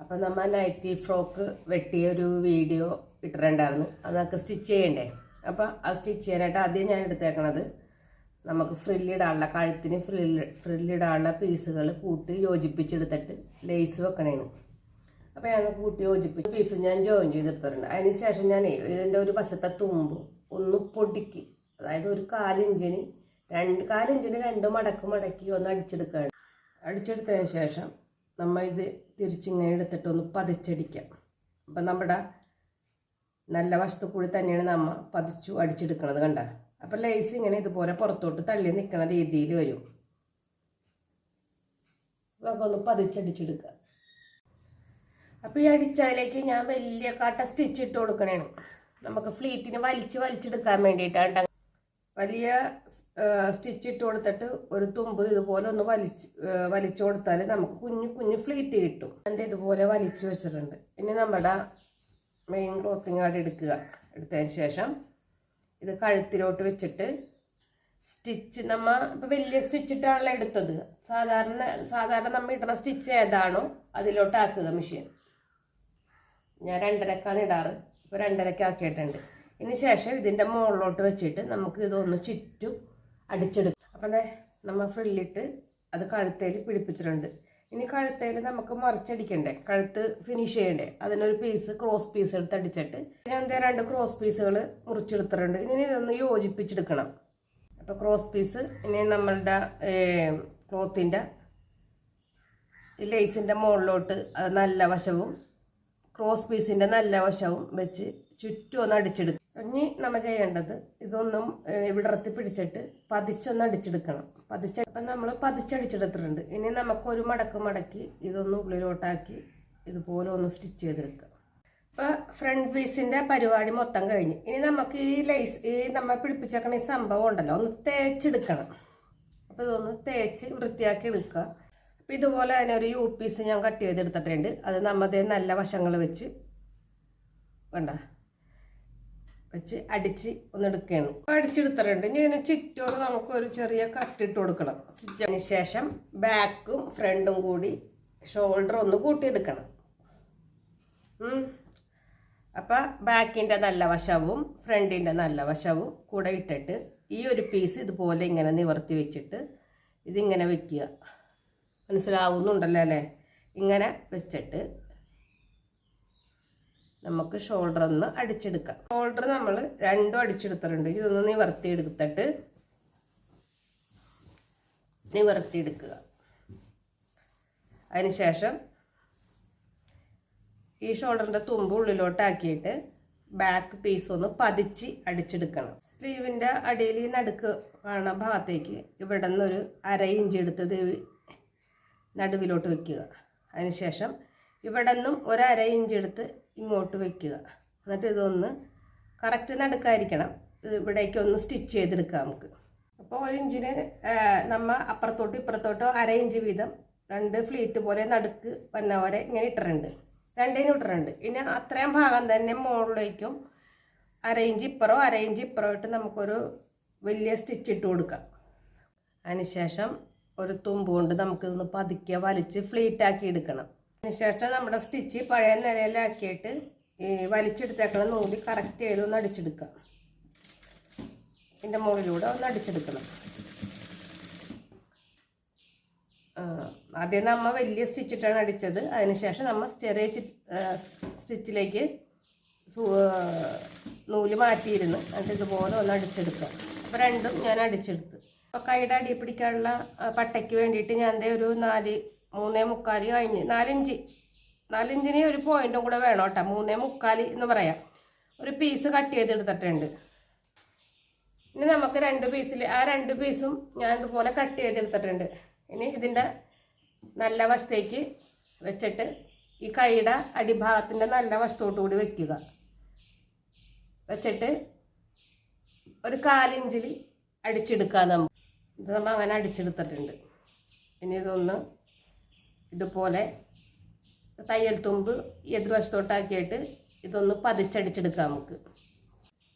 അപ്പം നമ്മൾ nightie frock വെട്ടിയ ഒരു വീഡിയോ ഇട്ടിട്ടുണ്ടായിരുന്നു. അതൊക്കെ സ്റ്റിച്ച് ചെയ്യണ്ടേ? അപ്പം ആ സ്റ്റിച്ച് ചെയ്യാനായിട്ട് ആദ്യം ഞാൻ എടുത്തേക്കണത് നമുക്ക് ഫ്രില്ലിടാനുള്ള കഴുത്തിന് ഫ്രില്ല് ഫ്രില്ലിടാനുള്ള പീസുകൾ കൂട്ടി യോജിപ്പിച്ചെടുത്തിട്ട് ലേസ് വെക്കണേന്. അപ്പം ഞാൻ കൂട്ടി യോജിപ്പിച്ച് പീസ് ഞാൻ ജോയിൻ ചെയ്തെടുത്തിട്ടുണ്ട്. അതിന് ശേഷം ഞാൻ ഇതിന്റെ ഒരു വശത്തെ തുമ്പ് ഒന്ന് പൊടിക്കി അതായത് ഒരു കാലിഞ്ചിന് രണ്ട് കാലിഞ്ചിന് രണ്ട് മടക്ക് മടക്കി ഒന്ന് അടിച്ചെടുക്കുകയാണ് അടിച്ചെടുത്തതിന് ശേഷം നമ്മൾ ഇത് തിരിച്ചിങ്ങനെ എടുത്തിട്ട് ഒന്ന് പതിച്ചടിക്കാം. അപ്പം നമ്മുടെ നല്ല വശത്തു കൂടി തന്നെയാണ് നമ്മൾ പതിച്ചു അടിച്ചെടുക്കണത് കണ്ട? അപ്പം ലേസ് ഇങ്ങനെ ഇതുപോലെ പുറത്തോട്ട് തള്ളി നിൽക്കുന്ന രീതിയിൽ വരും. നമുക്ക് ഒന്ന് പതിച്ചടിച്ചെടുക്കുക അപ്പോൾ ഈ അടിച്ചതിലേക്ക് ഞാൻ വലിയ കാട്ട സ്റ്റിച്ച് ഇട്ട് കൊടുക്കണേണ്. നമുക്ക് ഫ്ലീറ്റിന് വലിച്ച് വലിച്ചെടുക്കാൻ വേണ്ടിയിട്ടാണ് വലിയ സ്റ്റിച്ച് ഇട്ട് കൊടുത്തിട്ട് ഒരു തുമ്പ് ഇതുപോലെ ഒന്ന് വലിച്ച് വലിച്ചു കൊടുത്താൽ നമുക്ക് കുഞ്ഞു കുഞ്ഞു ഫ്ലീറ്റ് കിട്ടും. എന്റെ ഇതുപോലെ വലിച്ചു വെച്ചിട്ടുണ്ട്. ഇനി നമ്മുടെ മെയിൻ ക്ലോത്തിങ് ആട് എടുക്കുക. എടുത്തതിന് ശേഷം ഇത് കഴുത്തിലോട്ട് വെച്ചിട്ട് സ്റ്റിച്ച് നമ്മൾ ഇപ്പം വലിയ സ്റ്റിച്ച് ഇട്ടാണല്ലോ എടുത്തത്. സാധാരണ സാധാരണ നമ്മൾ ഇടുന്ന സ്റ്റിച്ച് ഏതാണോ അതിലോട്ടാക്കുക മെഷീൻ ഞാൻ രണ്ടരക്കാണ് ഇടാറ്. ഇപ്പോൾ രണ്ടരക്കാക്കിയിട്ടുണ്ട്. ഇതിന് ശേഷം ഇതിന്റെ മുകളിലോട്ട് വെച്ചിട്ട് നമുക്ക് ഇതൊന്ന് ചുറ്റും അടിച്ചെടുക്കും. അപ്പം അതെ നമ്മൾ ഫ്രില്ലിട്ട് അത് കഴുത്തേൽ പിടിപ്പിച്ചിട്ടുണ്ട്. ഇനി കഴുത്തേൽ നമുക്ക് മറിച്ചടിക്കണ്ടേ? കഴുത്ത് ഫിനിഷ് ചെയ്യണ്ടേ? അതിനൊരു പീസ് ക്രോസ് പീസ് എടുത്ത് അടിച്ചിട്ട് ഞാൻ എന്താ രണ്ട് ക്രോസ് പീസുകൾ മുറിച്ചെടുത്തിട്ടുണ്ട്. ഇനി ഇതൊന്ന് യോജിപ്പിച്ചെടുക്കണം. അപ്പോൾ ക്രോസ് പീസ് ഇനി നമ്മളുടെ ക്ലോത്തിന്റെ ലേസിന്റെ മുകളിലോട്ട് അത് നല്ല വശവും ക്രോസ് പീസിന്റെ നല്ല വശവും വെച്ച് ചുറ്റും ഒന്ന് അടിച്ചെടുക്കും. ഇനി നമ്മൾ ചെയ്യേണ്ടത്. ഇതൊന്നും ഇവിടെ ഇറത്തി പിടിച്ചിട്ട് പതിച്ചൊന്ന് അടിച്ചെടുക്കണം. പതിച്ച അപ്പം നമ്മൾ പതിച്ചടിച്ചെടുത്തിട്ടുണ്ട്. ഇനി നമുക്കൊരു മടക്ക് മടക്കി ഇതൊന്ന് ഉള്ളിലോട്ടാക്കി ഇതുപോലെ ഒന്ന് സ്റ്റിച്ച് ചെയ്തെടുക്കാം. ഇപ്പം ഫ്രണ്ട് പീസിന്റെ പരിപാടി മൊത്തം കഴിഞ്ഞു. ഇനി നമുക്ക് ഈ ലൈസ് ഈ നമ്മൾ പിടിപ്പിച്ചേക്കണ ഈ സംഭവം ഉണ്ടല്ലോ ഒന്ന് തേച്ചെടുക്കണം. അപ്പോൾ ഇതൊന്ന് തേച്ച് വൃത്തിയാക്കി എടുക്കുക. അപ്പം ഇതുപോലെ തന്നെ ഒരു യു പീസ് ഞാൻ കട്ട് ചെയ്തെടുത്തിട്ടുണ്ട്. അത് നമ്മതേ നല്ല വശങ്ങൾ വെച്ച് വേണ്ട വെച്ച് അടിച്ച് ഒന്ന് എടുക്കുകയാണ് അപ്പോൾ അടിച്ചെടുത്തിട്ടുണ്ട്. ഇനി ഇതിന് ചുറ്റോട് നമുക്ക് ഒരു ചെറിയ കട്ടിട്ട് കൊടുക്കണം. സ്റ്റിച്ചതിന് ശേഷം ബാക്കും ഫ്രണ്ടും കൂടി ഷോൾഡർ ഒന്ന് കൂട്ടിയെടുക്കണം. അപ്പം ബാക്കിന്റെ നല്ല വശവും ഫ്രണ്ടിന്റെ നല്ല വശവും കൂടെ ഇട്ടിട്ട് ഈ ഒരു പീസ് ഇതുപോലെ ഇങ്ങനെ നിവർത്തി വെച്ചിട്ട് ഇതിങ്ങനെ വെക്കുക. മനസ്സിലാവുന്നുണ്ടല്ലോ അല്ലേ? ഇങ്ങനെ വെച്ചിട്ട് നമുക്ക് ഷോൾഡർ ഒന്ന് അടിച്ചെടുക്കാം. ഷോൾഡർ നമ്മൾ രണ്ടും അടിച്ചെടുത്തിട്ടുണ്ട്. ഇതൊന്ന് നിവർത്തി എടുത്തിട്ട് നിവർത്തി എടുക്കുക അതിനുശേഷം ഈ ഷോൾഡറിന്റെ തുമ്പ് ഉള്ളിലോട്ടാക്കിയിട്ട് ബാക്ക് പീസ് ഒന്ന് പതിച്ച് അടിച്ചെടുക്കണം. സ്ലീവിന്റെ അടിയിൽ ഈ നടുക്ക് കാണുന്ന ഭാഗത്തേക്ക് ഇവിടെ നിന്നൊരു അര ഇഞ്ച് എടുത്ത് നടുവിലോട്ട് വെക്കുക. അതിനുശേഷം ഇവിടെ നിന്നും ഒരു അര ഇഞ്ച് എടുത്ത് ഇങ്ങോട്ട് വെക്കുക. എന്നിട്ട് ഇതൊന്ന് കറക്റ്റ് നടുക്കായിരിക്കണം ഇവിടേക്ക് ഒന്ന് സ്റ്റിച്ച് ചെയ്തെടുക്കാം നമുക്ക്. അപ്പോൾ ഒരു ഇഞ്ചിന് നമ്മൾ അപ്പുറത്തോട്ട് ഇപ്പുറത്തോട്ടോ അര ഇഞ്ച് വീതം രണ്ട് ഫ്ലീറ്റ് പോലെ നടുക്ക് വന്ന പോലെ ഇങ്ങനെ ഇട്ടിട്ടുണ്ട്. രണ്ടേനും ഇട്ടിട്ടുണ്ട്. ഇനി അത്രയും ഭാഗം തന്നെ മുകളിലേക്കും അര ഇഞ്ച് ഇപ്പുറോ അര ഇഞ്ച് ഇപ്പുറോ ഇട്ട് നമുക്കൊരു വലിയ സ്റ്റിച്ച് ഇട്ട് കൊടുക്കാം. അതിനുശേഷം ഒരു തുമ്പ് കൊണ്ട് നമുക്കിതൊന്ന് പതുക്കെ വലിച്ച് ഫ്ലീറ്റാക്കി എടുക്കണം. അതിനുശേഷം നമ്മുടെ സ്റ്റിച്ച് പഴയ നിലയിലാക്കിയിട്ട് വലിച്ചെടുത്തേക്കണ നൂൽ കറക്റ്റ് ചെയ്ത് ഒന്ന് അടിച്ചെടുക്കാം. ഇതിന്റെ മുകളിലൂടെ ഒന്ന് അടിച്ചെടുക്കണം. ആദ്യം നമ്മൾ വലിയ സ്റ്റിച്ചിട്ടാണ് അടിച്ചത്. അതിനുശേഷം നമ്മൾ ചെറിയ സ്റ്റിച്ചിലേക്ക് നൂൽ മാറ്റിയിരുന്നു. എന്നിട്ട് ഇതുപോലെ ഒന്ന് അടിച്ചെടുക്കുക അപ്പോൾ രണ്ടും ഞാൻ അടിച്ചെടുത്തു. അപ്പോൾ കൈയുടെ അടി പിടിക്കാനുള്ള പട്ടയ്ക്ക് വേണ്ടിയിട്ട് ഞാൻ ഒരു നാല് മൂന്നേ മുക്കാൽ കഴിഞ്ഞ് നാലിഞ്ച്. നാലിഞ്ചിന് ഒരു പോയിന്റും കൂടെ വേണം കേട്ടോ. മൂന്നേ മുക്കാൽ എന്ന് പറയാം. ഒരു പീസ് കട്ട് ചെയ്തെടുത്തിട്ടുണ്ട്. ഇനി നമുക്ക് രണ്ട് പീസിൽ ആ രണ്ട് പീസും ഞാൻ ഇതുപോലെ കട്ട് ചെയ്തെടുത്തിട്ടുണ്ട്. ഇനി ഇതിന്റെ നല്ല വശത്തേക്ക് വെച്ചിട്ട് ഈ കൈയുടെ അടിഭാഗത്തിന്റെ നല്ല വശത്തോട്ട് കൂടി വയ്ക്കുക വെച്ചിട്ട് ഒരു കാലിഞ്ചിൽ അടിച്ചെടുക്കുക നമ്മൾ ഇത് നമ്മൾ അങ്ങനെ അടിച്ചെടുത്തിട്ടുണ്ട്. ഇനി ഇതൊന്ന് ഇതുപോലെ തയ്യൽ തുമ്പ് എതിർവശത്തോട്ടാക്കിയിട്ട് ഇതൊന്ന് പതിച്ചടിച്ചെടുക്കാം നമുക്ക്.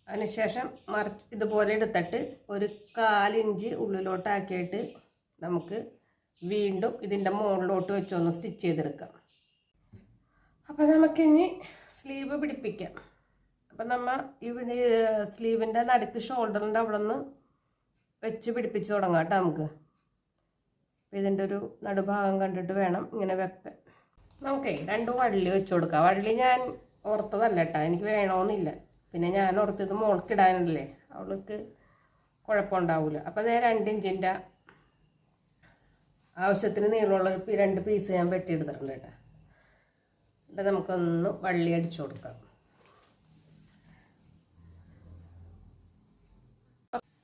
അതിനുശേഷം മറിച്ച് ഇതുപോലെ എടുത്തിട്ട് ഒരു കാലിഞ്ച് ഉള്ളിലോട്ടാക്കിയിട്ട് നമുക്ക് വീണ്ടും ഇതിന്റെ മുകളിലോട്ട് വെച്ചൊന്ന് സ്റ്റിച്ച് ചെയ്തെടുക്കാം. അപ്പോൾ നമുക്കിനി സ്ലീവ് പിടിപ്പിക്കാം. അപ്പം നമ്മൾ ഇവിടെ സ്ലീവിന്റെ നടുക്ക് ഷോൾഡറിന്റെ അവിടെ നിന്ന് വെച്ച് പിടിപ്പിച്ച് തുടങ്ങാം കേട്ടോ നമുക്ക്. അപ്പം ഇതിന്റെ ഒരു നടുഭാഗം കണ്ടിട്ട് വേണം ഇങ്ങനെ വെക്കാൻ. നമുക്കേ രണ്ട് വള്ളി വെച്ച് കൊടുക്കാം. വള്ളി ഞാൻ ഓർത്തതല്ല കേട്ടോ എനിക്ക് വേണമെന്നില്ല പിന്നെ ഞാൻ ഓർത്തത് മോൾക്കിടാനല്ലേ അവൾക്ക് കുഴപ്പമുണ്ടാവില്ല അപ്പോൾ അതേ രണ്ട് ഇഞ്ചിന്റെ ആവശ്യത്തിന് നീളമുള്ള രണ്ട് പീസ് ഞാൻ വെട്ടിയെടുത്തിട്ടുണ്ട് കേട്ടോ എന്നിട്ട് നമുക്കൊന്ന് വള്ളി അടിച്ചു കൊടുക്കാം.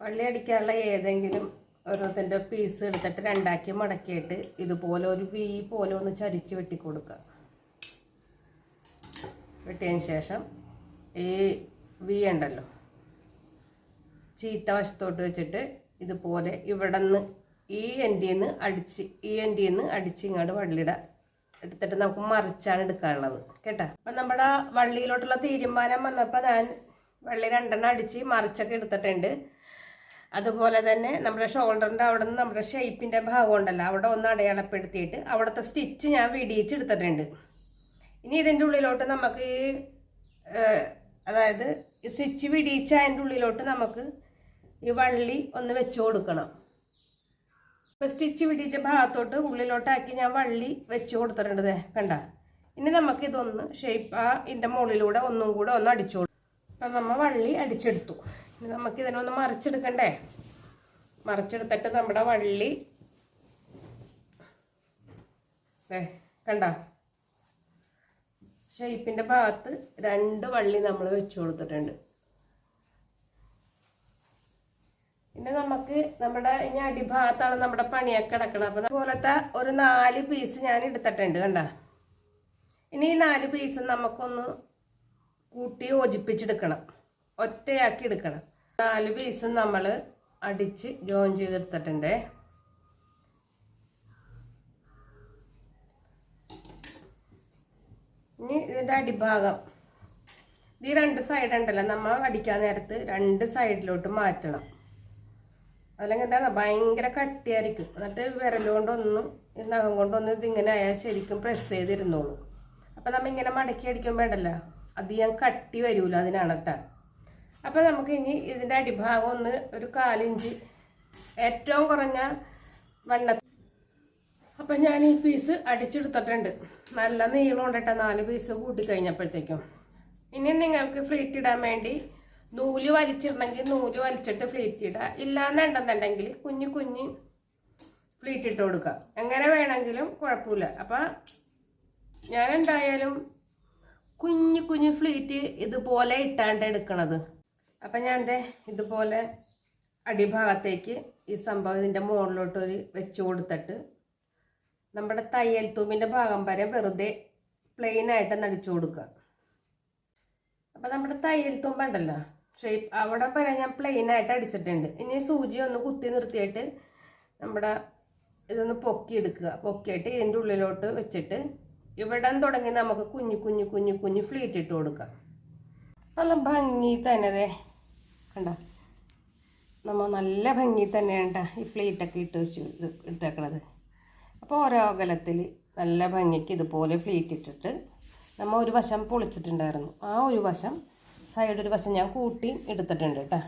വള്ളി അടിക്കാനുള്ള ഏതെങ്കിലും ഓരോരുത്തന്റെ പീസ് എടുത്തിട്ട് രണ്ടാക്കി മടക്കിയിട്ട് ഇതുപോലെ ഒരു വി പോലെ ഒന്ന് ചരിച്ച് വെട്ടിക്കൊടുക്കുക വെട്ടിയതിന് ശേഷം ഈ വി ഉണ്ടല്ലോ. ചീത്ത വശത്തോട്ട് വെച്ചിട്ട് ഇതുപോലെ ഇവിടെ നിന്ന് ഈ എൻഡിൽ നിന്ന് അടിച്ച് ഈ എൻഡിൽ നിന്ന് അടിച്ച് ഇങ്ങോട്ട് വള്ളിയുടെ എടുത്തിട്ട് നമുക്ക് മറിച്ചാണ് എടുക്കാനുള്ളത്. കേട്ടോ? അപ്പം നമ്മുടെ വള്ളിയിലോട്ടുള്ള തീരുമാനം വന്നപ്പോൾ ഞാൻ വള്ളി രണ്ടെണ്ണം അടിച്ച് മറിച്ചൊക്കെ എടുത്തിട്ടുണ്ട്. അതുപോലെ തന്നെ നമ്മുടെ ഷോൾഡറിന്റെ അവിടെ നിന്ന് നമ്മുടെ ഷേപ്പിന്റെ ഭാഗം ഉണ്ടല്ലോ അവിടെ ഒന്ന് അടയാളപ്പെടുത്തിയിട്ട് അവിടുത്തെ സ്റ്റിച്ച് ഞാൻ വിടിയിച്ചെടുത്തിട്ടുണ്ട്. ഇനി ഇതിന്റെ ഉള്ളിലോട്ട് നമുക്ക് അതായത് സ്റ്റിച്ച് വിടിയിച്ച അതിന്റെ ഉള്ളിലോട്ട് നമുക്ക് ഈ വള്ളി ഒന്ന് വെച്ചു കൊടുക്കണം. ഇപ്പം സ്റ്റിച്ച് പിടിച്ച ഭാഗത്തോട്ട് ഉള്ളിലോട്ടാക്കി ഞാൻ വള്ളി വെച്ച് കൊടുത്തിട്ടുണ്ട് കണ്ട? ഇനി നമുക്കിതൊന്ന് ഷേപ്പ് ആ ഇതിന്റെ മുകളിലൂടെ ഒന്നും കൂടെ ഒന്ന് അടിച്ചു കൊടുക്കും അപ്പം നമ്മൾ വള്ളി അടിച്ചെടുത്തു. നമുക്ക് ഇതിനൊന്ന് മറിച്ചെടുക്കണ്ടേ? മറിച്ചെടുത്തിട്ട് നമ്മുടെ വള്ളി. കണ്ട? ഷേപ്പിന്റെ ഭാഗത്ത് രണ്ട് വള്ളി നമ്മൾ വെച്ചു കൊടുത്തിട്ടുണ്ട്. പിന്നെ നമുക്ക് നമ്മുടെ ഇനി അടിഭാഗത്താണ് നമ്മുടെ പണിയൊക്കെ കിടക്കുന്നത് അപ്പം അതുപോലത്തെ ഒരു നാല് പീസ് ഞാൻ എടുത്തിട്ടുണ്ട് കണ്ട? ഇനി ഈ നാല് പീസ് നമുക്കൊന്ന് കൂട്ടി യോജിപ്പിച്ചെടുക്കണം. ഒറ്റയാക്കി എടുക്കണം. നാല് പീസും നമ്മൾ അടിച്ച് ജോയിൻ ചെയ്തെടുത്തിട്ടുണ്ട്. ഇനി ഇതിന്റെ അടിഭാഗം. ഈ രണ്ട് സൈഡ് ഉണ്ടല്ലോ നമ്മൾ അടിക്കാൻ നേരത്ത് രണ്ട് സൈഡിലോട്ട് മാറ്റണം. അല്ലെങ്കിൽ എന്താണ് ഭയങ്കര കട്ടിയായിരിക്കും. എന്നിട്ട് വിരലുകൊണ്ടൊന്നും നഖം കൊണ്ടൊന്നും ഇതിങ്ങനെ ആയാൽ ശരിക്കും പ്രസ് ചെയ്തിരുന്നോളൂ. അപ്പം നമ്മൾ ഇങ്ങനെ മടക്കി അടിക്കുമ്പോൾ ഉണ്ടല്ലോ അധികം കട്ടി വരൂല അതിനാണ് കേട്ടോ അപ്പം നമുക്ക് ഇനി ഇതിന്റെ അടിഭാഗം ഒന്ന് ഒരു കാലിഞ്ച് ഏറ്റവും കുറഞ്ഞ വണ്ണ അപ്പം ഞാൻ ഈ പീസ് അടിച്ചെടുത്തിട്ടുണ്ട്. നല്ല നീളം കൊണ്ടിട്ട നാല് പീസ് കൂട്ടിക്കഴിഞ്ഞപ്പോഴത്തേക്കും. ഇനി നിങ്ങൾക്ക് ഫ്ലീറ്റ് ഇടാൻ വേണ്ടി നൂൽ വലിച്ചിടണമെങ്കിൽ നൂൽ വലിച്ചിട്ട് ഫ്ലീറ്റ് ഇടുക ഇല്ലാന്നുണ്ടെന്നുണ്ടെങ്കിൽ കുഞ്ഞു കുഞ്ഞ് ഫ്ലീറ്റ് ഇട്ട് കൊടുക്കുക. എങ്ങനെ വേണമെങ്കിലും കുഴപ്പമില്ല. അപ്പം ഞാൻ എന്തായാലും കുഞ്ഞു കുഞ്ഞു ഫ്ലീറ്റ് ഇതുപോലെ ഇട്ടാണ്ട് എടുക്കണത്. അപ്പം ഞാൻ എന്റെ ഇതുപോലെ അടിഭാഗത്തേക്ക് ഈ സംഭവം ഇതിന്റെ മുകളിലോട്ട് ഒരു വെച്ച് കൊടുത്തിട്ട് നമ്മുടെ തയ്യൽ തൂമിന്റെ ഭാഗം വരെ വെറുതെ പ്ലെയിനായിട്ട് നടിച്ചു കൊടുക്കുക. അപ്പം നമ്മുടെ തയ്യൽ തുമ്പുണ്ടല്ലോ ഷേപ്പ് അവിടെ വരെ ഞാൻ പ്ലെയിനായിട്ട് അടിച്ചിട്ടുണ്ട്. ഇനി സൂചി ഒന്ന് കുത്തി നിർത്തിയിട്ട് നമ്മുടെ ഇതൊന്ന് പൊക്കി എടുക്കുക. പൊക്കിയിട്ട് ഇതിന്റെ ഉള്ളിലോട്ട് വെച്ചിട്ട് ഇവിടെ തുടങ്ങി നമുക്ക് കുഞ്ഞു കുഞ്ഞു കുഞ്ഞു കുഞ്ഞു ഫ്ലീറ്റ് ഇട്ട് കൊടുക്കാം. നല്ല ഭംഗി തന്നെ കണ്ട? നമ്മൾ നല്ല ഭംഗി തന്നെയാണ് കേട്ടോ ഈ ഫ്ലീറ്റൊക്കെ ഇട്ട് വെച്ച് എടുത്തേക്കണത്. അപ്പോൾ ഓരോ അകലത്തിൽ നല്ല ഭംഗിക്ക് ഇതുപോലെ ഫ്ലീറ്റ് ഇട്ടിട്ട് നമ്മൾ ഒരു വശം പൊളിച്ചിട്ടുണ്ടായിരുന്നു. ആ ഒരു വശം സൈഡ് ഒരു വശം ഞാൻ കൂട്ടി എടുത്തിട്ടുണ്ട് കേട്ടോ